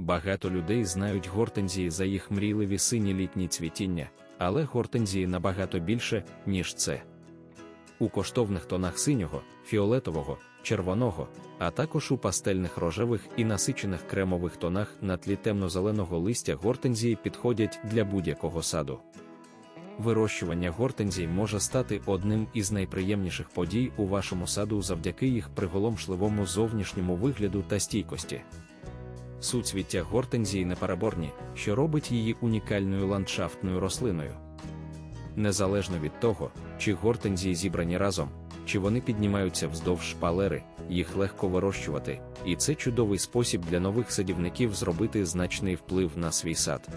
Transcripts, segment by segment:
Багато людей знають гортензії за їх мрійливі сині літні цвітіння, але гортензії набагато більше, ніж це. У коштовних тонах синього, фіолетового, червоного, а також у пастельних рожевих і насичених кремових тонах на тлі темно-зеленого листя гортензії підходять для будь-якого саду. Вирощування гортензій може стати одним із найприємніших подій у вашому саду завдяки їх приголомшливому зовнішньому вигляду та стійкості. Суцвіття гортензії непереборні, що робить її унікальною ландшафтною рослиною. Незалежно від того, чи гортензії зібрані разом, чи вони піднімаються вздовж шпалери, їх легко вирощувати, і це чудовий спосіб для нових садівників зробити значний вплив на свій сад.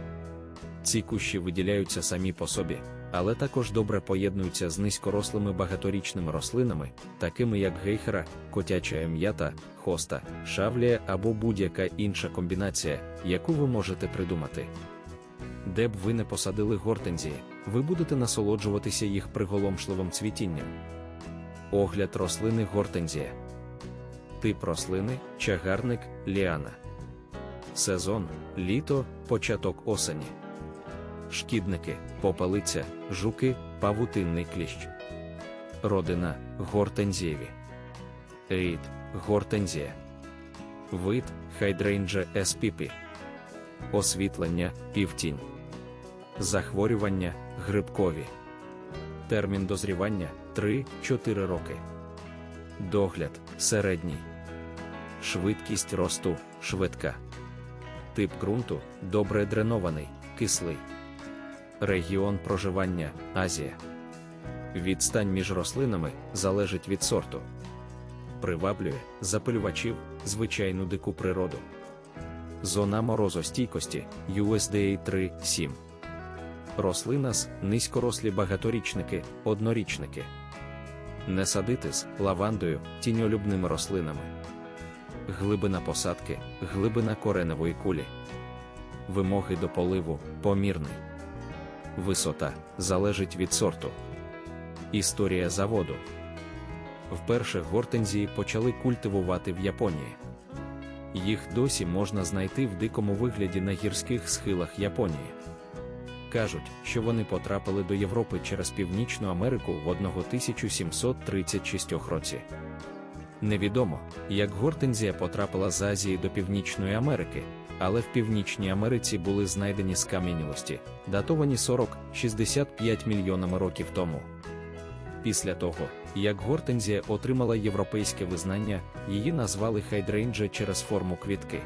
Ці кущі виділяються самі по собі, але також добре поєднуються з низькорослими багаторічними рослинами, такими як гейхера, котяча м'ята, хоста, шавлія або будь-яка інша комбінація, яку ви можете придумати. Де б ви не посадили гортензії, ви будете насолоджуватися їх приголомшливим цвітінням. Огляд рослини гортензія. Тип рослини чагарник ліана. Сезон літо, початок осені. Шкідники, попелиця, жуки, павутинний кліщ. Родина гортензієві. Рід гортензія. Вид хайдрейнджа еспіпі. Освітлення півтінь. Захворювання грибкові. Термін дозрівання 3-4 роки. Догляд середній. Швидкість росту швидка. Тип ґрунту добре дренований, кислий. Регіон проживання Азія. Відстань між рослинами залежить від сорту. Приваблює запилювачів звичайну дику природу. Зона морозостійкості USDA 3.7. Рослина з низькорослі багаторічники, однорічники. Не садити з лавандою, тіньолюбними рослинами. Глибина посадки, глибина кореневої кулі. Вимоги до поливу помірний. Висота залежить від сорту. Історія заводу. Вперше гортензії почали культивувати в Японії. Їх досі можна знайти в дикому вигляді на гірських схилах Японії. Кажуть, що вони потрапили до Європи через Північну Америку в 1736 році. Невідомо, як гортензія потрапила з Азії до Північної Америки, але в Північній Америці були знайдені скам'янілості, датовані 40-65 мільйонами років тому. Після того, як гортензія отримала європейське визнання, її назвали хайдрейнджа через форму квітки.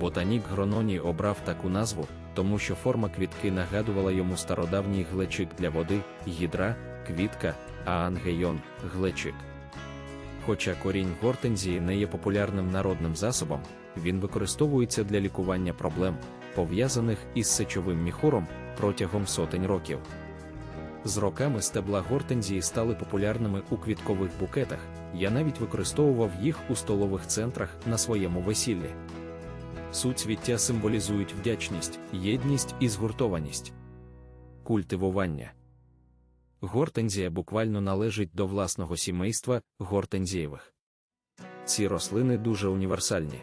Ботанік Грононі обрав таку назву, тому що форма квітки нагадувала йому стародавній глечик для води, гідра, квітка, а ангейон глечик. Хоча корінь гортензії не є популярним народним засобом, він використовується для лікування проблем, пов'язаних із сечовим міхуром протягом сотень років. З роками стебла гортензії стали популярними у квіткових букетах, я навіть використовував їх у столових центрах на своєму весіллі. Суцвіття символізують вдячність, єдність і згуртованість. Культивування Гортензія буквально належить до власного сімейства гортензієвих. Ці рослини дуже універсальні.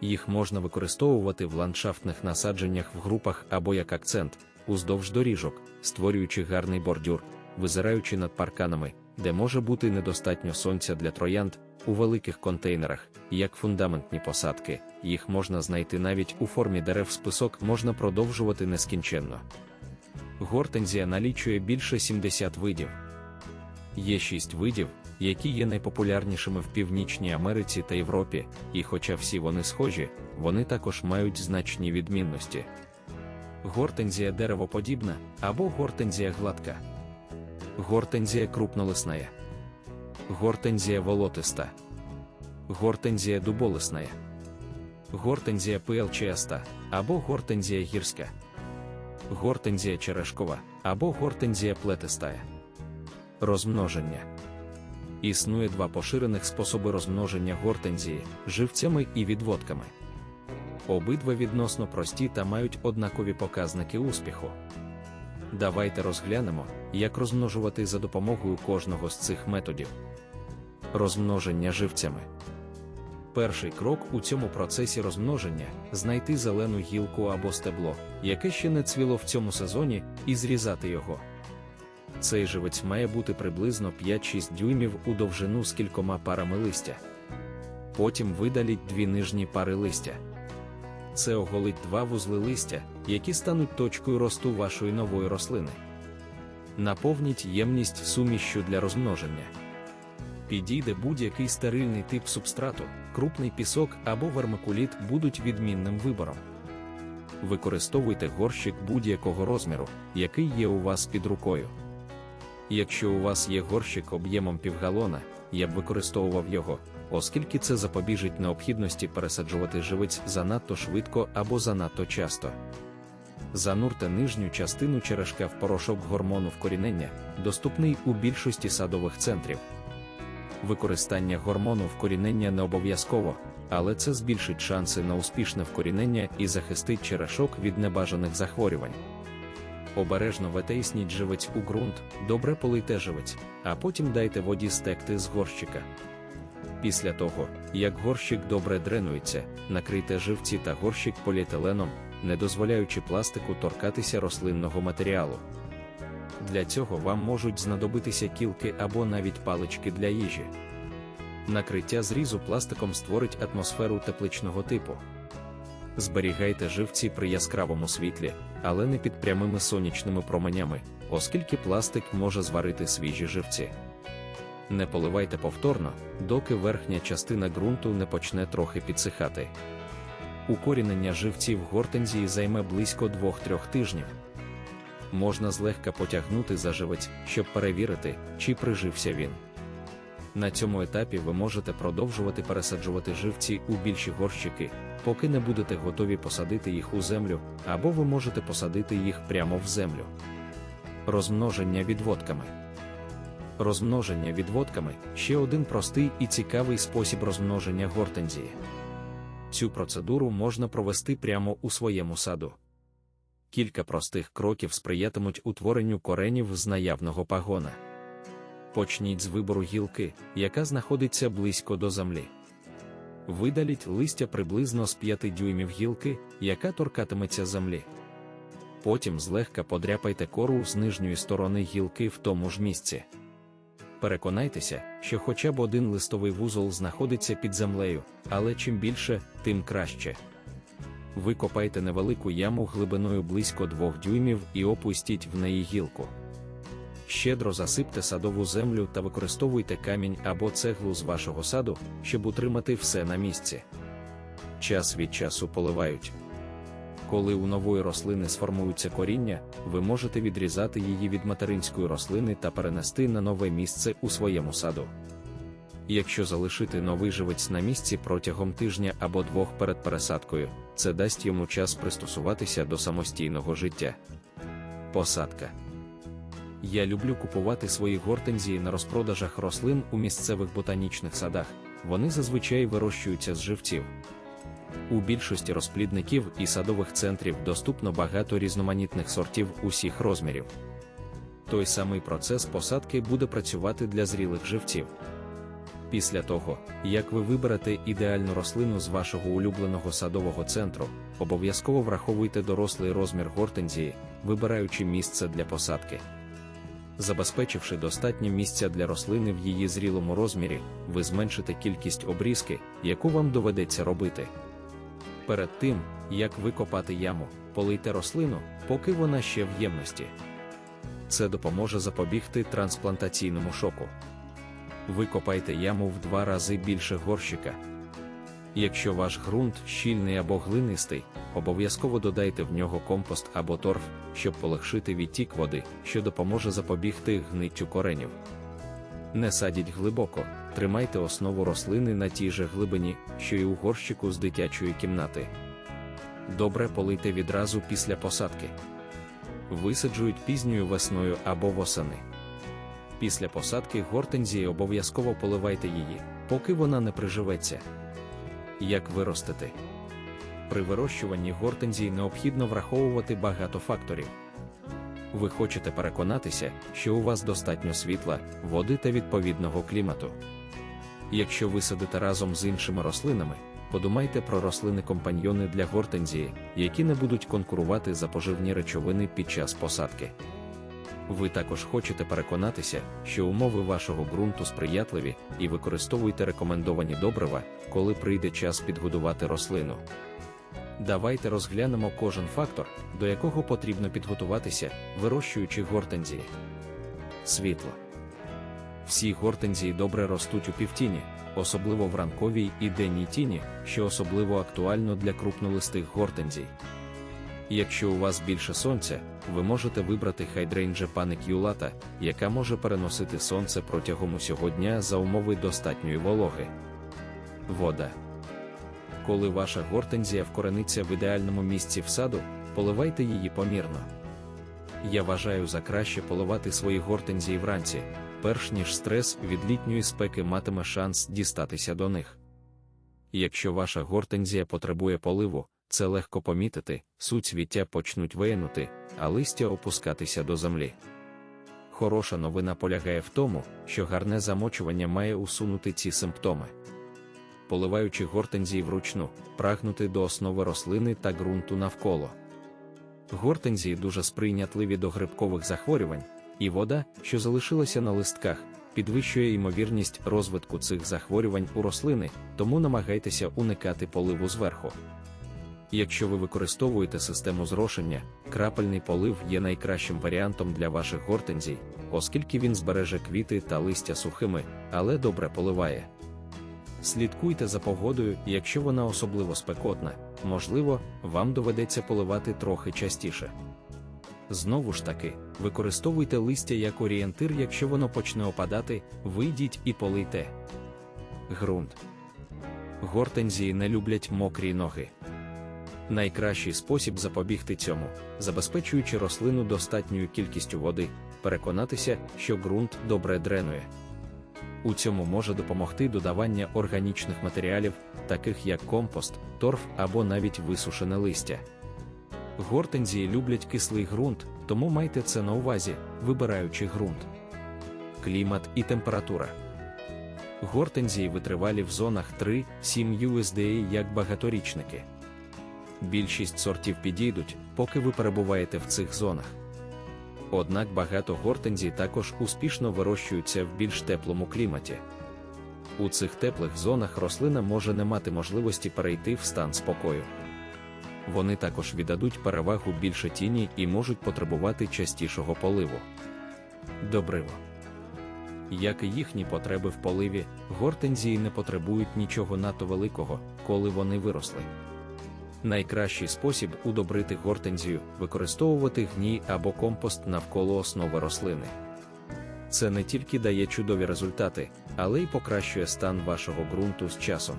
Їх можна використовувати в ландшафтних насадженнях в групах або як акцент, уздовж доріжок, створюючи гарний бордюр, визираючи над парканами, де може бути недостатньо сонця для троянд, у великих контейнерах, як фундаментні посадки, їх можна знайти навіть у формі дерев список можна продовжувати нескінченно. Гортензія налічує більше 70 видів. Є 6 видів, які є найпопулярнішими в Північній Америці та Європі, і хоча всі вони схожі, вони також мають значні відмінності. Гортензія деревоподібна або гортензія гладка. Гортензія крупнолисная. Гортензія волотиста. Гортензія дуболисная. Гортензія пилчаста або гортензія гірська. Гортензія черешкова або гортензія плетистая. Розмноження. Існує два поширених способи розмноження гортензії живцями і відводками. Обидва відносно прості та мають однакові показники успіху. Давайте розглянемо, як розмножувати за допомогою кожного з цих методів. Розмноження живцями. Перший крок у цьому процесі розмноження знайти зелену гілку або стебло, яке ще не цвіло в цьому сезоні, і зрізати його. Цей живець має бути приблизно 5-6 дюймів у довжину з кількома парами листя. Потім видаліть дві нижні пари листя. Це оголить два вузли листя, які стануть точкою росту вашої нової рослини. Наповніть ємність сумішчю для розмноження. Підійде будь-який стерильний тип субстрату, крупний пісок або вермикуліт будуть відмінним вибором. Використовуйте горщик будь-якого розміру, який є у вас під рукою. Якщо у вас є горщик об'ємом півгалона, я б використовував його, оскільки це запобіжить необхідності пересаджувати живець занадто швидко або занадто часто. Занурте нижню частину черешка в порошок гормону вкорінення, доступний у більшості садових центрів. Використання гормону вкорінення не обов'язково, але це збільшить шанси на успішне вкорінення і захистить черешок від небажаних захворювань. Обережно витисніть живець у ґрунт, добре полийте живець, а потім дайте воді стекти з горщика. Після того, як горщик добре дренується, накрийте живці та горщик поліетиленом, не дозволяючи пластику торкатися рослинного матеріалу. Для цього вам можуть знадобитися кілки або навіть палички для їжі. Накриття зрізу пластиком створить атмосферу тепличного типу. Зберігайте живці при яскравому світлі, але не під прямими сонячними променями, оскільки пластик може зварити свіжі живці. Не поливайте повторно, доки верхня частина ґрунту не почне трохи підсихати. Укорінення живців гортензії займе близько 2-3 тижнів. Можна злегка потягнути за живець, щоб перевірити, чи прижився він. На цьому етапі ви можете продовжувати пересаджувати живці у більші горщики, поки не будете готові посадити їх у землю, або ви можете посадити їх прямо в землю. Розмноження відводками. Розмноження відводками ще один простий і цікавий спосіб розмноження гортензії. Цю процедуру можна провести прямо у своєму саду. Кілька простих кроків сприятимуть утворенню коренів з наявного пагона. Почніть з вибору гілки, яка знаходиться близько до землі. Видаліть листя приблизно з 5 дюймів гілки, яка торкатиметься землі. Потім злегка подряпайте кору з нижньої сторони гілки в тому ж місці. Переконайтеся, що хоча б один листовий вузол знаходиться під землею, але чим більше, тим краще. Викопайте невелику яму глибиною близько 2 дюймів і опустіть в неї гілку. Щедро засипте садову землю та використовуйте камінь або цеглу з вашого саду, щоб утримати все на місці. Час від часу поливають. Коли у нової рослини сформуються коріння, ви можете відрізати її від материнської рослини та перенести на нове місце у своєму саду. Якщо залишити новий живець на місці протягом тижня або двох перед пересадкою, це дасть йому час пристосуватися до самостійного життя. Посадка я люблю купувати свої гортензії на розпродажах рослин у місцевих ботанічних садах, вони зазвичай вирощуються з живців. У більшості розплідників і садових центрів доступно багато різноманітних сортів усіх розмірів. Той самий процес посадки буде працювати для зрілих живців. Після того, як ви виберете ідеальну рослину з вашого улюбленого садового центру, обов'язково враховуйте дорослий розмір гортензії, вибираючи місце для посадки. Забезпечивши достатньо місця для рослини в її зрілому розмірі, ви зменшите кількість обрізки, яку вам доведеться робити. Перед тим, як викопати яму, полийте рослину, поки вона ще в ємності. Це допоможе запобігти трансплантаційному шоку. Викопайте яму в два рази більше горщика. Якщо ваш ґрунт щільний або глинистий, обов'язково додайте в нього компост або торф, щоб полегшити відтік води, що допоможе запобігти гниттю коренів. Не садіть глибоко, тримайте основу рослини на тій же глибині, що й у горщику з дитячої кімнати. Добре полийте відразу після посадки. Висаджують пізньою весною або восени. Після посадки гортензії обов'язково поливайте її, поки вона не приживеться. Як виростити? При вирощуванні гортензій необхідно враховувати багато факторів. Ви хочете переконатися, що у вас достатньо світла, води та відповідного клімату. Якщо ви садите разом з іншими рослинами, подумайте про рослини-компаньйони для гортензії, які не будуть конкурувати за поживні речовини під час посадки. Ви також хочете переконатися, що умови вашого ґрунту сприятливі і використовуйте рекомендовані добрива, коли прийде час підгодувати рослину. Давайте розглянемо кожен фактор, до якого потрібно підготуватися, вирощуючи гортензії. Світло. Всі гортензії добре ростуть у півтіні, особливо в ранковій і денній тіні, що особливо актуально для крупнолистих гортензій. Якщо у вас більше сонця, ви можете вибрати Hydrangea paniculata, яка може переносити сонце протягом усього дня за умови достатньої вологи. Вода. Коли ваша гортензія вкорениться в ідеальному місці в саду, поливайте її помірно. Я вважаю за краще поливати свої гортензії вранці, перш ніж стрес від літньої спеки матиме шанс дістатися до них. Якщо ваша гортензія потребує поливу, це легко помітити, суцвіття почнуть виянути, а листя опускатися до землі. Хороша новина полягає в тому, що гарне замочування має усунути ці симптоми. Поливаючи гортензії вручну, прагнути до основи рослини та ґрунту навколо. Гортензії дуже сприйнятливі до грибкових захворювань, і вода, що залишилася на листках, підвищує ймовірність розвитку цих захворювань у рослини, тому намагайтеся уникати поливу зверху. Якщо ви використовуєте систему зрошення, крапельний полив є найкращим варіантом для ваших гортензій, оскільки він збереже квіти та листя сухими, але добре поливає. Слідкуйте за погодою, якщо вона особливо спекотна, можливо, вам доведеться поливати трохи частіше. Знову ж таки, використовуйте листя як орієнтир, якщо воно почне опадати, вийдіть і полийте. Грунт. Гортензії не люблять мокрі ноги. Найкращий спосіб запобігти цьому, забезпечуючи рослину достатньою кількістю води, переконатися, що ґрунт добре дренує. У цьому може допомогти додавання органічних матеріалів, таких як компост, торф або навіть висушене листя. Гортензії люблять кислий ґрунт, тому майте це на увазі, вибираючи ґрунт. Клімат і температура. Гортензії витривалі в зонах 3-7 USDA як багаторічники. Більшість сортів підійдуть, поки ви перебуваєте в цих зонах. Однак багато гортензій також успішно вирощуються в більш теплому кліматі. У цих теплих зонах рослина може не мати можливості перейти в стан спокою. Вони також віддадуть перевагу більше тіні і можуть потребувати частішого поливу. Добриво. Як і їхні потреби в поливі, гортензії не потребують нічого надто великого, коли вони виросли. Найкращий спосіб удобрити гортензію використовувати гній або компост навколо основи рослини. Це не тільки дає чудові результати, але й покращує стан вашого ґрунту з часом.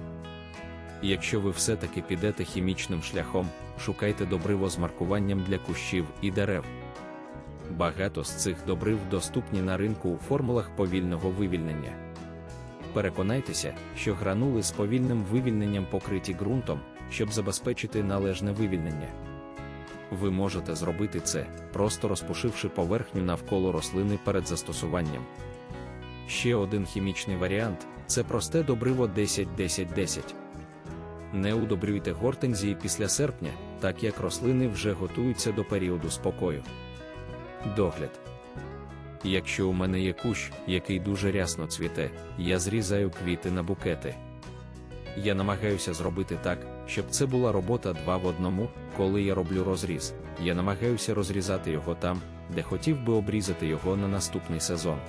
Якщо ви все-таки підете хімічним шляхом, шукайте добриво з маркуванням для кущів і дерев. Багато з цих добрив доступні на ринку у формулах повільного вивільнення. Переконайтеся, що гранули з повільним вивільненням покриті ґрунтом, щоб забезпечити належне вивільнення. Ви можете зробити це, просто розпушивши поверхню навколо рослини перед застосуванням. Ще один хімічний варіант це просте добриво 10-10-10. Не удобрюйте гортензії після серпня, так як рослини вже готуються до періоду спокою. Догляд. Якщо у мене є кущ, який дуже рясно цвіте, я зрізаю квіти на букети. Я намагаюся зробити так, щоб це була робота два в одному, коли я роблю розріз. Я намагаюся розрізати його там, де хотів би обрізати його на наступний сезон.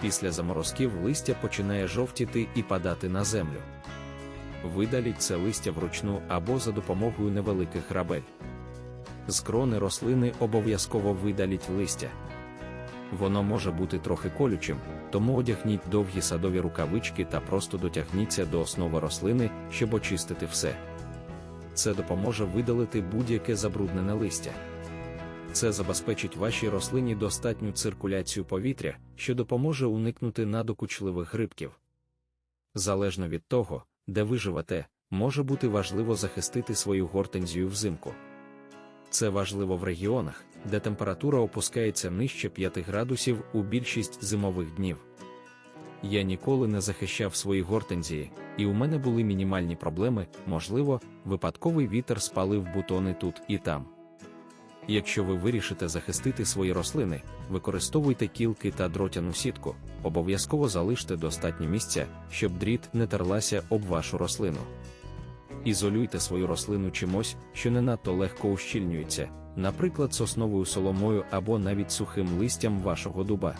Після заморозків листя починає жовтіти і падати на землю. Видаліть це листя вручну або за допомогою невеликих грабель. З крони рослини обов'язково видаліть листя. Воно може бути трохи колючим, тому одягніть довгі садові рукавички та просто дотягніться до основи рослини, щоб очистити все. Це допоможе видалити будь-яке забруднене листя. Це забезпечить вашій рослині достатню циркуляцію повітря, що допоможе уникнути надокучливих грибків. Залежно від того, де ви живете, може бути важливо захистити свою гортензію взимку. Це важливо в регіонах, де температура опускається нижче 5 градусів у більшість зимових днів. Я ніколи не захищав свої гортензії, і у мене були мінімальні проблеми, можливо, випадковий вітер спалив бутони тут і там. Якщо ви вирішите захистити свої рослини, використовуйте кілки та дротяну сітку, обов'язково залиште достатньо місця, щоб дріт не терлася об вашу рослину. Ізолюйте свою рослину чимось, що не надто легко ущільнюється, наприклад, сосновою соломою або навіть сухим листям вашого дуба.